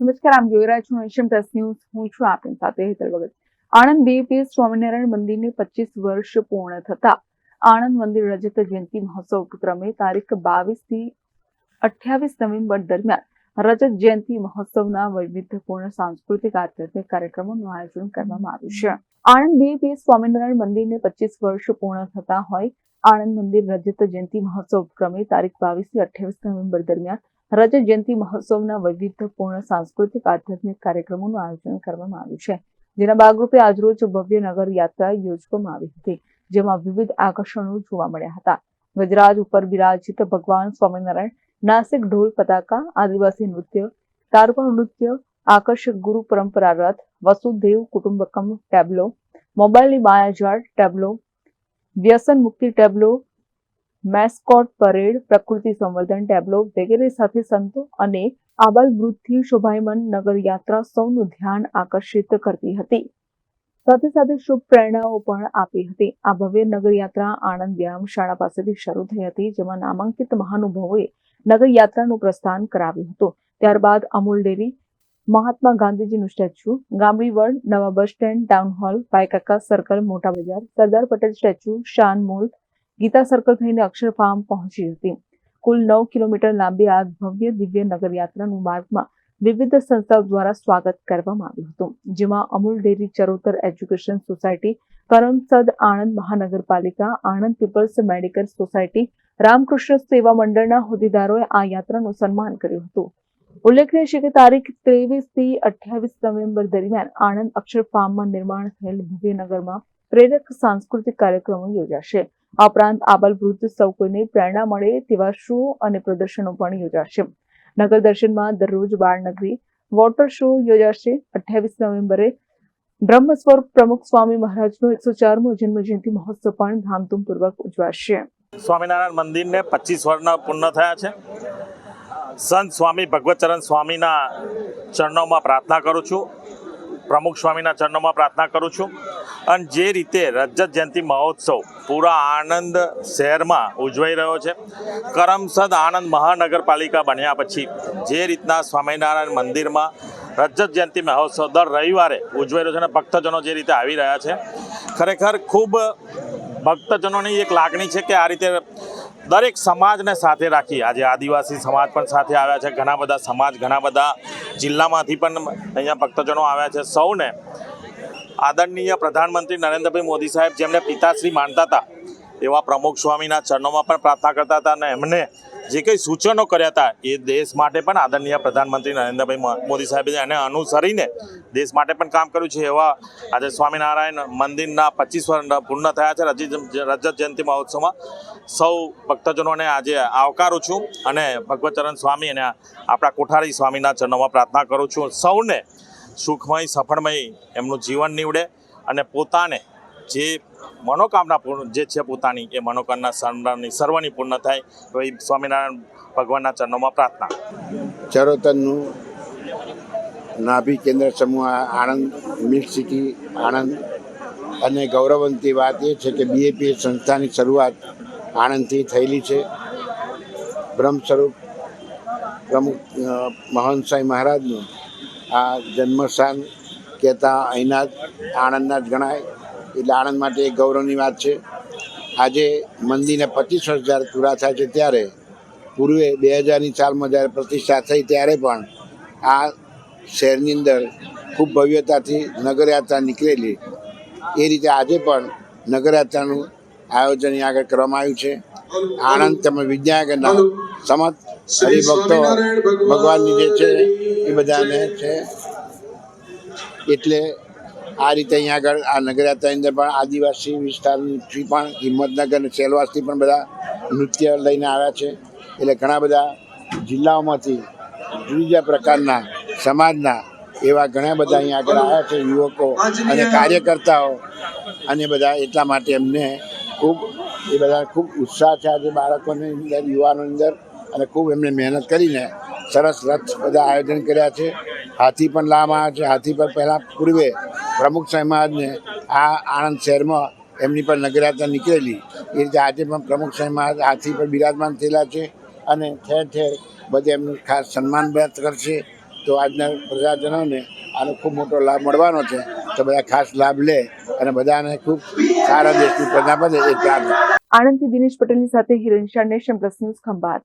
નમસ્કાર, આમ જોઈ રહ્યા છું એશિયન ન્યૂઝ. હું છું આપની સાથે હેતલ ભગત. આણંદ બીએપીએસ સ્વામિનારાયણ મંદિરને પચીસ વર્ષ પૂર્ણ થતા. આણંદ મંદિર રજત જયંતિ મહોત્સવ ઉપક્રમે તારીખ બાવીસથી અઠ્યાવીસ નવેમ્બર દરમિયાન રજત જયંતિ મહોત્સવના વૈવિધ્યપૂર્ણ સાંસ્કૃતિક આધ્યાત્મિક કાર્યક્રમોનું આયોજન કરવામાં આવ્યું છે. આણંદ બીએપીએસ સ્વામિનારાયણ મંદિરને પચીસ વર્ષ પૂર્ણ થતા હોય. આણંદ મંદિર રજત જયંતિ મહોત્સવ ઉપક્રમે તારીખ બાવીસથી અઠ્યાવીસ નવેમ્બર દરમિયાન રજત જયંતિ મહોત્સવના વૈવિધ્યપૂર્ણ સાંસ્કૃતિક, આધ્યાત્મિક કાર્યક્રમોનું આયોજન કરવામાં આવ્યું છે. જેના ભાગરૂપે આજરોજ ભવ્ય નગર યાત્રા યોજવામાં આવી હતી, જેમાં વિવિધ આકર્ષણો જોવા મળ્યા હતા. ગજરાજ ઉપર બિરાજિત ભગવાન સ્વામિનારાયણ, નાસિક ઢોલ પતાકા, આદિવાસી નૃત્ય તારપા નૃત્ય, આકર્ષક ગુરુ પરંપરા રથ, વસુદેવ કુટુંબકમ ટેબ્લો, મોબાઈલની માયાજાળ ટેબ્લો, વ્યસન મુક્તિ ટેબ્લો મેસ્કોટ પરેડ પ્રકૃતિ સંવર્ધન ટેબ્લો વગેરે સાથે સંતો અને આબાલ વૃદ્ધથી શોભાયમાન નગર યાત્રા સૌનું ધ્યાન આકર્ષિત કરતી હતી. સાથે સાથે શુભ પ્રેરણાઓ પણ આપી હતી. આ ભવ્ય નગર યાત્રા આણંદ વ્યાયામ શાળા પાસેથી શરૂ થઈ હતી, જેમાં નામાંકિત મહાનુભાવોએ નગર યાત્રાનું પ્રસ્થાન કરાવ્યું હતું. ત્યારબાદ અમૂલ ડેરી, મહાત્મા ગાંધીજીનું સ્ટેચ્યુ, ગામડી વર્લ્ડ નવા bus stand, town hall Paykaka circle, મોટા બજાર, Sardar Patel statue, Shaan mall Gita circle થઈને અક્ષર ફાર્મ પહોંચી હતી. કુલ નવ કિલોમીટર લાંબી આ ભવ્ય દિવ્ય નગરયાત્રાનું માર્ગમાં વિવિધ સંસ્થાઓ દ્વારા સ્વાગત કરવામાં આવ્યું હતું, જેમાં Amul dairy Charotar education society, Karamsad Anand મહાનગરપાલિકા, Anand people's medical society, Ramakrishna Seva મંડળના હોદ્દેદારોએ આ યાત્રાનું સન્માન કર્યું હતું. ઉલ્લેખનીય છે કે તારીખ ત્રેવીસથી અઠ્યાવીસ નવેમ્બર દરમિયાન આણંદ અક્ષર ફાર્મમાં નિર્માણ થયેલ ભવ્ય નગરમાં પ્રેરક સાંસ્કૃતિક કાર્યક્રમો યોજાશે. આ ઉપરાંત આબાલ વૃદ્ધ સૌ કોઈને પ્રેરણા મળે તેવા શો અને પ્રદર્શનો પણ યોજાશે. નગર દર્શનમાં દરરોજ બાળનગરી વોટર શો યોજાશે. અઠ્યાવીસ નવેમ્બરે બ્રહ્મ સ્વરૂપ પ્રમુખ સ્વામી મહારાજનો એકસો ચારમો જન્મજયંતિ મહોત્સવ પણ ધામધૂમપૂર્વક ઉજવાશે. સ્વામિનારાયણ મંદિરને પચીસ વર્ષના પૂર્ણ થયા છે. સંત સ્વામી ભગવતચરણ સ્વામીના ચરણોમાં પ્રાર્થના કરું છું. પ્રમુખ સ્વામીના ચરણોમાં પ્રાર્થના કરું છું. અને જે રીતે રજત જયંતિ મહોત્સવ પૂરા આણંદ શહેરમાં ઉજવાઈ રહ્યો છે, કરમસદ આણંદ મહાનગરપાલિકા બન્યા પછી જે રીતના સ્વામિનારાયણ મંદિરમાં રજત જયંતિ મહોત્સવ દર રવિવારે ઉજવાઈ રહ્યો છે અને ભક્તજનો જે રીતે આવી રહ્યા છે, ખરેખર ખૂબ ભક્તજનોની એક લાગણી છે કે આ રીતે દરેક સમાજને સાથે રાખી. આજે આદિવાસી સમાજ પણ સાથે આવ્યા છે. ઘણા બધા સમાજ, ઘણા બધા જિલ્લામાંથી પણ અહીંયા ભક્તજનો આવ્યા છે. સૌને આદરણીય પ્રધાનમંત્રી નરેન્દ્રભાઈ મોદી સાહેબ જેમને પિતાશ્રી માનતા હતા, એવા પ્રમુખ સ્વામીના ચરણોમાં પણ પ્રાર્થના કરતા હતા અને એમને જે કંઈ સૂચનો કર્યા હતા એ દેશ માટે પણ આદરણીય પ્રધાનમંત્રી નરેન્દ્રભાઈ મોદી સાહેબે એને અનુસરીને દેશ માટે પણ કામ કર્યું છે. એવા આજે સ્વામિનારાયણ મંદિરના પચીસ વર્ષ પૂર્ણ થયા છે. રજી રજત જયંતિ મહોત્સવમાં સૌ ભક્તજનોને આજે આવકારું છું અને ભગવતચરણ સ્વામી અને આપણા કોઠારી સ્વામીના ચરણોમાં પ્રાર્થના કરું છું. સૌને સુખમય, સફળમય એમનું જીવન નીવડે અને પોતાને જે મનોકામના પૂર્ણ જે છે પોતાની એ મનોકામના સર્વની સર્વની પૂર્ણ થાય તો એ સ્વામિનારાયણ ભગવાનના ચરણોમાં પ્રાર્થના. ચરોતરનું નાભી કેન્દ્ર સમૂહ આણંદ મિલ્ક સિટી આણંદ. અને ગૌરવંતી વાત એ છે કે બીએપી સંસ્થાની શરૂઆત આણંદથી થયેલી છે. બ્રહ્મ સ્વરૂપ પ્રમુખ અ, મહંત સાંઈ મહારાજનું આ જન્મસ્થાન કહેતા અહીંના આણંદના જ ગણાય. એટલે આણંદ માટે એક ગૌરવની વાત છે. આજે મંદિરને પચીસ વર્ષ જ્યારે પૂરા થાય છે ત્યારે, પૂર્વે બે હજારની સાલમાં જ્યારે પ્રતિષ્ઠા થઈ ત્યારે પણ આ શહેરની અંદર ખૂબ ભવ્યતાથી નગરયાત્રા નીકળેલી. એ રીતે આજે પણ નગરયાત્રાનું આયોજન અહીં આગળ કરવામાં આવ્યું છે. આણંદ તમે વિદ્યાનગરના સમત હરિભક્તો ભગવાનની જે છે એ બધાને છે. એટલે આ રીતે અહીંયા આગળ આ નગરયાત્રાની અંદર પણ આદિવાસી વિસ્તારથી પણ, હિંમતનગર અને સેલવાસથી પણ બધા નૃત્ય લઈને આવ્યા છે. એટલે ઘણા બધા જિલ્લાઓમાંથી જુદા જુદા પ્રકારના સમાજના એવા ઘણા બધા અહીંયા આગળ આવ્યા છે, યુવકો અને કાર્યકર્તાઓ અને બધા એટલા માટે એમને ખૂબ, એ બધા ખૂબ ઉત્સાહ છે આજે બાળકોની અંદર યુવાનોની અંદર અને ખૂબ એમને મહેનત કરીને સરસ રથ બધા આયોજન કર્યા છે. હાથી પણ લાવવામાં આવ્યા છે. હાથી પર પહેલાં પૂર્વે પ્રમુખ સમાજને આ આણંદ શહેરમાં એમની પર નગરયાત્રા નીકળેલી. એ રીતે આજે પણ પ્રમુખ સમાજ આથી પર બિરાજમાન થયેલા છે અને ઠેર ઠેર બધે એમનું ખાસ સન્માન વ્યક્ત કરશે. તો આજના પ્રજાજનોને આનો ખૂબ મોટો લાભ મળવાનો છે. તો બધા ખાસ લાભ લે અને બધાને ખૂબ સારા દેશની પ્રજા બને એ પ્રાર્થના. આણંદથી દિનેશ પટેલની સાથે Hiren Shah nation plus news Khambhat.